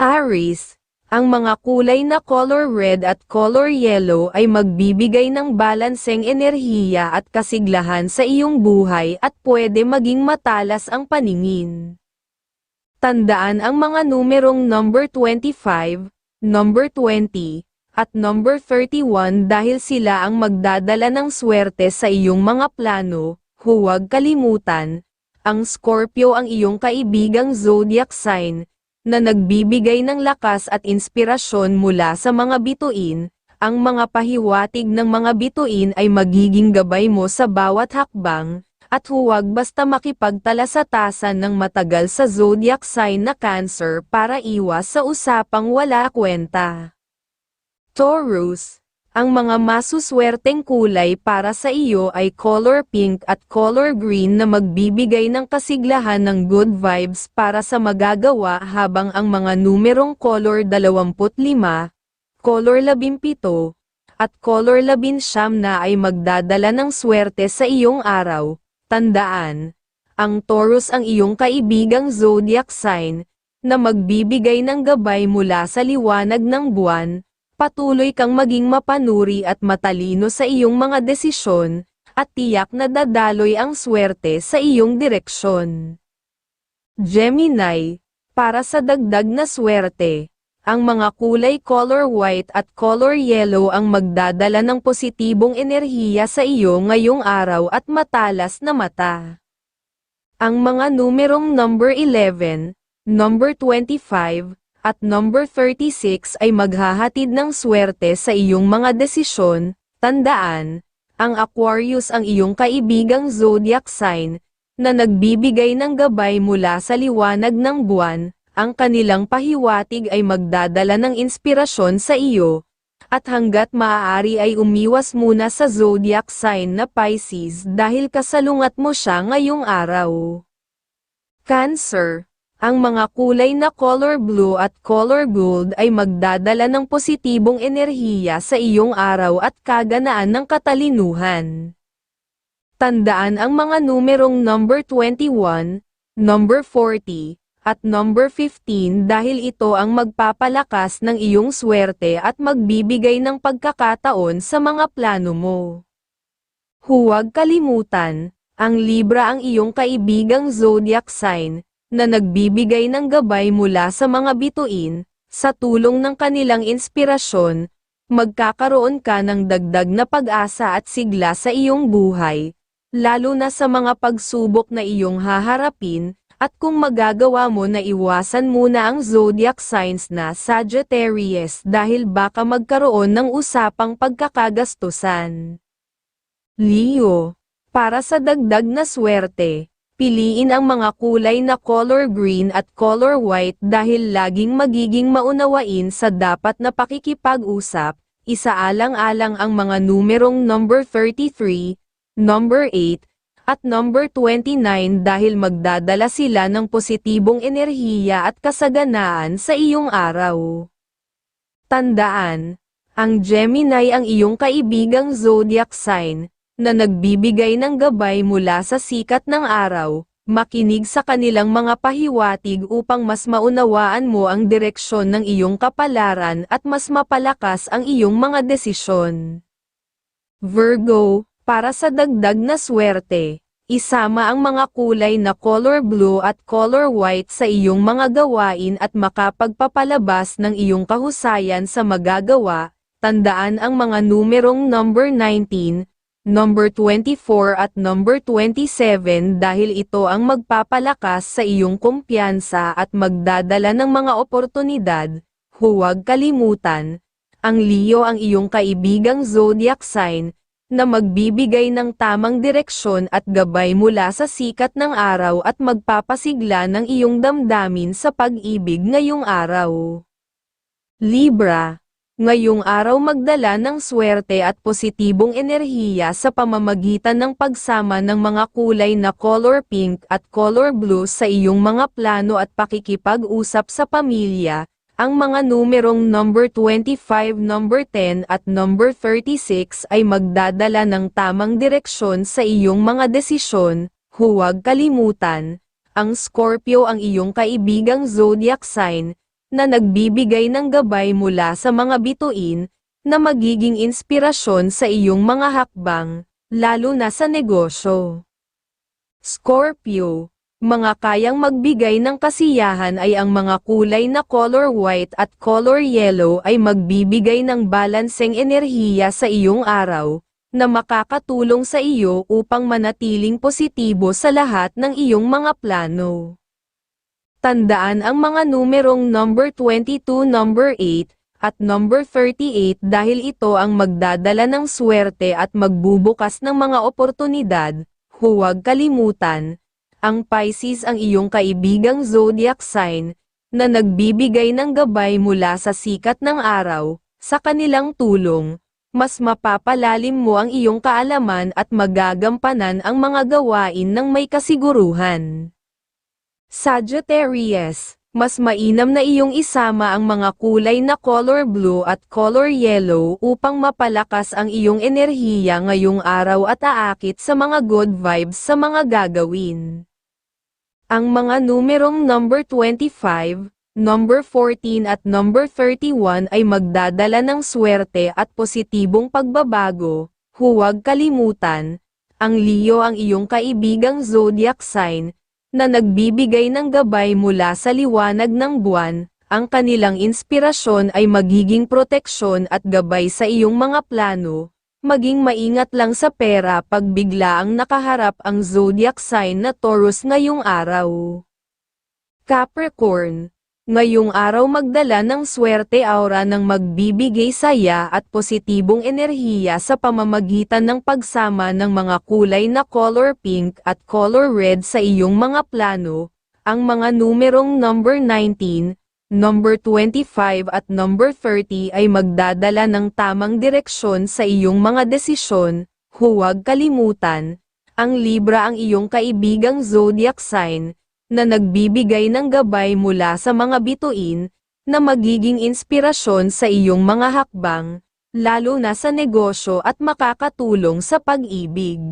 Aries, ang mga kulay na color red at color yellow ay magbibigay ng balanseng enerhiya at kasiglahan sa iyong buhay at pwede maging matalas ang paningin. Tandaan ang mga numerong number 25, number 20, at number 31 dahil sila ang magdadala ng swerte sa iyong mga plano, huwag kalimutan, ang Scorpio ang iyong kaibigang zodiac sign, na nagbibigay ng lakas at inspirasyon mula sa mga bituin, ang mga pahiwatig ng mga bituin ay magiging gabay mo sa bawat hakbang, at huwag basta makipagtalasatasan ng matagal sa zodiac sign na Cancer para iwas sa usapang wala kwenta. Taurus, ang mga masuswerteng kulay para sa iyo ay color pink at color green na magbibigay ng kasiglahan ng good vibes para sa magagawa habang ang mga numerong color 25, color 17, at color 19 na ay magdadala ng swerte sa iyong araw. Tandaan, ang Taurus ang iyong kaibigang zodiac sign, na magbibigay ng gabay mula sa liwanag ng buwan, patuloy kang maging mapanuri at matalino sa iyong mga desisyon, at tiyak na dadaloy ang swerte sa iyong direksyon. Gemini, para sa dagdag na swerte, ang mga kulay color white at color yellow ang magdadala ng positibong enerhiya sa iyo ngayong araw at matalas na mata. Ang mga numerong number 11, number 25, at number 36 ay maghahatid ng swerte sa iyong mga desisyon, tandaan, ang Aquarius ang iyong kaibigang zodiac sign, na nagbibigay ng gabay mula sa liwanag ng buwan, ang kanilang pahiwatig ay magdadala ng inspirasyon sa iyo, at hanggat maaari ay umiwas muna sa zodiac sign na Pisces dahil kasalungat mo siya ngayong araw. Cancer ang mga kulay na color blue at color gold ay magdadala ng positibong enerhiya sa iyong araw at kaganaan ng katalinuhan. Tandaan ang mga numerong number 21, number 40, at number 15 dahil ito ang magpapalakas ng iyong swerte at magbibigay ng pagkakataon sa mga plano mo. Huwag kalimutan, ang Libra ang iyong kaibigang zodiac sign, na nagbibigay ng gabay mula sa mga bituin, sa tulong ng kanilang inspirasyon, magkakaroon ka ng dagdag na pag-asa at sigla sa iyong buhay, lalo na sa mga pagsubok na iyong haharapin, at kung magagawa mo na iwasan muna ang zodiac signs na Sagittarius dahil baka magkaroon ng usapang pagkakagastusan. Leo, para sa dagdag na swerte, Piliin ang mga kulay na color green at color white dahil laging magiging maunawain sa dapat na pakikipag-usap, isaalang-alang ang mga numerong number 33, number 8, at number 29 dahil magdadala sila ng positibong enerhiya at kasaganaan sa iyong araw. Tandaan, ang Gemini ang iyong kaibigang zodiac sign, na nagbibigay ng gabay mula sa sikat ng araw, makinig sa kanilang mga pahiwatig upang mas maunawaan mo ang direksyon ng iyong kapalaran at mas mapalakas ang iyong mga desisyon. Virgo, para sa dagdag na swerte, isama ang mga kulay na color blue at color white sa iyong mga gawain at makapagpapalabas ng iyong kahusayan sa magagawa, tandaan ang mga numerong number 19, number 24 at number 27 dahil ito ang magpapalakas sa iyong kumpiyansa at magdadala ng mga oportunidad, huwag kalimutan, ang Leo ang iyong kaibigang zodiac sign, na magbibigay ng tamang direksyon at gabay mula sa sikat ng araw at magpapasigla ng iyong damdamin sa pag-ibig ngayong araw. Libra ngayong araw magdala ng swerte at positibong enerhiya sa pamamagitan ng pagsama ng mga kulay na color pink at color blue sa iyong mga plano at pakikipag-usap sa pamilya, ang mga numerong number 25, number 10 at number 36 ay magdadala ng tamang direksyon sa iyong mga desisyon, huwag kalimutan, ang Scorpio ang iyong kaibigang zodiac sign, na nagbibigay ng gabay mula sa mga bituin, na magiging inspirasyon sa iyong mga hakbang, lalo na sa negosyo. Scorpio, mga kayang magbigay ng kasiyahan ay ang mga kulay na color white at color yellow ay magbibigay ng balanseng enerhiya sa iyong araw, na makakatulong sa iyo upang manatiling positibo sa lahat ng iyong mga plano. Tandaan ang mga numerong number 22, number 8, at number 38 dahil ito ang magdadala ng swerte at magbubukas ng mga oportunidad. Huwag kalimutan, ang Pisces ang iyong kaibigang zodiac sign, na nagbibigay ng gabay mula sa sikat ng araw, sa kanilang tulong, mas mapapalalim mo ang iyong kaalaman at magagampanan ang mga gawain ng may kasiguruhan. Sagittarius, mas mainam na iyong isama ang mga kulay na color blue at color yellow upang mapalakas ang iyong enerhiya ngayong araw at aakit sa mga good vibes sa mga gagawin. Ang mga numerong number 25, number 14 at number 31 ay magdadala ng swerte at positibong pagbabago. Huwag kalimutan, ang Leo ang iyong kaibigang zodiac sign, na nagbibigay ng gabay mula sa liwanag ng buwan, ang kanilang inspirasyon ay magiging proteksyon at gabay sa iyong mga plano, maging maingat lang sa pera pag bigla ang nakaharap ang zodiac sign na Taurus ngayong araw. Capricorn, ngayong araw magdala ng swerte aura ng magbibigay saya at positibong enerhiya sa pamamagitan ng pagsama ng mga kulay na color pink at color red sa iyong mga plano, ang mga numerong number 19, number 25 at number 30 ay magdadala ng tamang direksyon sa iyong mga desisyon, huwag kalimutan, ang Libra ang iyong kaibigang zodiac sign, na nagbibigay ng gabay mula sa mga bituin, na magiging inspirasyon sa iyong mga hakbang, lalo na sa negosyo at makakatulong sa pag-ibig.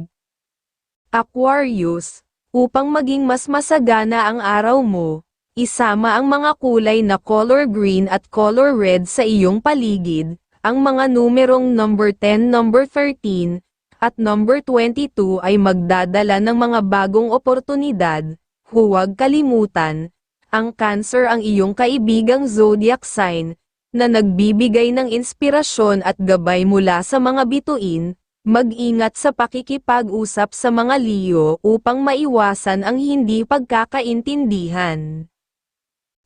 Aquarius, upang maging mas masagana ang araw mo, isama ang mga kulay na color green at color red sa iyong paligid, ang mga numerong number 10, number 13, at number 22 ay magdadala ng mga bagong oportunidad, Huwag kalimutan, ang Cancer ang iyong kaibigang zodiac sign, na nagbibigay ng inspirasyon at gabay mula sa mga bituin, mag-ingat sa pakikipag-usap sa mga Leo upang maiwasan ang hindi pagkakaintindihan.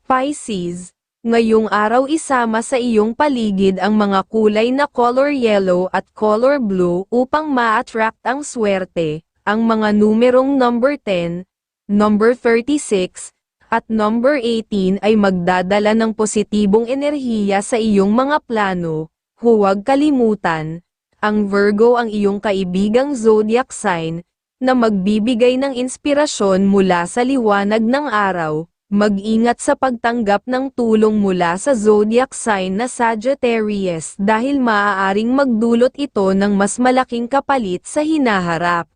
Pisces, ngayong araw isama sa iyong paligid ang mga kulay na color yellow at color blue upang ma-attract ang swerte, ang mga numerong number 10, number 36, at number 18 ay magdadala ng positibong enerhiya sa iyong mga plano. Huwag kalimutan, ang Virgo ang iyong kaibigang zodiac sign, na magbibigay ng inspirasyon mula sa liwanag ng araw. Mag-ingat sa pagtanggap ng tulong mula sa zodiac sign na Sagittarius dahil maaaring magdulot ito ng mas malaking kapalit sa hinaharap.